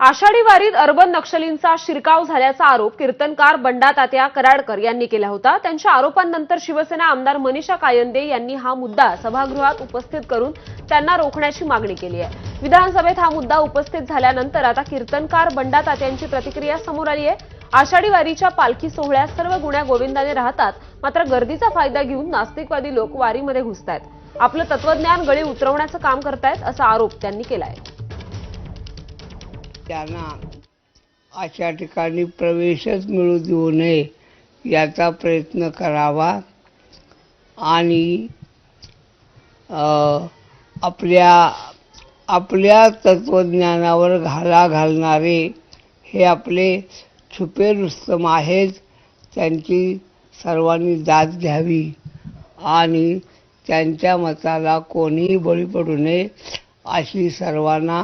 आषाढी वारीत अर्बन नक्षलींचा शिरकाव झाल्याचा आरोप कीर्तनकार बंडा तात्या कराडकर यांनी केला होता. त्यांच्या आरोपांनंतर शिवसेना आमदार मनीषा कायंदे यांनी हा मुद्दा सभागृहात उपस्थित करून त्यांना रोखण्याची मागणी केली आहे. विधानसभेत हा मुद्दा उपस्थित झाल्यानंतर आता कीर्तनकार बंडा तात्यांची प्रतिक्रिया समोर आली आहे. आषाढी वारीच्या पालखी सोहळ्यात सर्व गुण्या गोविंदाने राहतात. मात्र गर्दीचा फायदा घेऊन नास्तिकवादी लोक वारीमध्ये घुसतायत. आपलं तत्वज्ञान गळी उतरवण्याचं काम करतायत असा आरोप त्यांनी केला आहे त्यांना अशा ठिकाणी प्रवेशच मिळू देऊ नये याचा प्रयत्न करावा. आणि आपल्या आपल्या तत्त्वज्ञानावर घाला घालणारे हे आपले छुपे रुस्तम आहेत. त्यांची सर्वांनी दाद घ्यावी आणि त्यांच्या मताला कोणीही बळी पडू नये अशी सर्वांना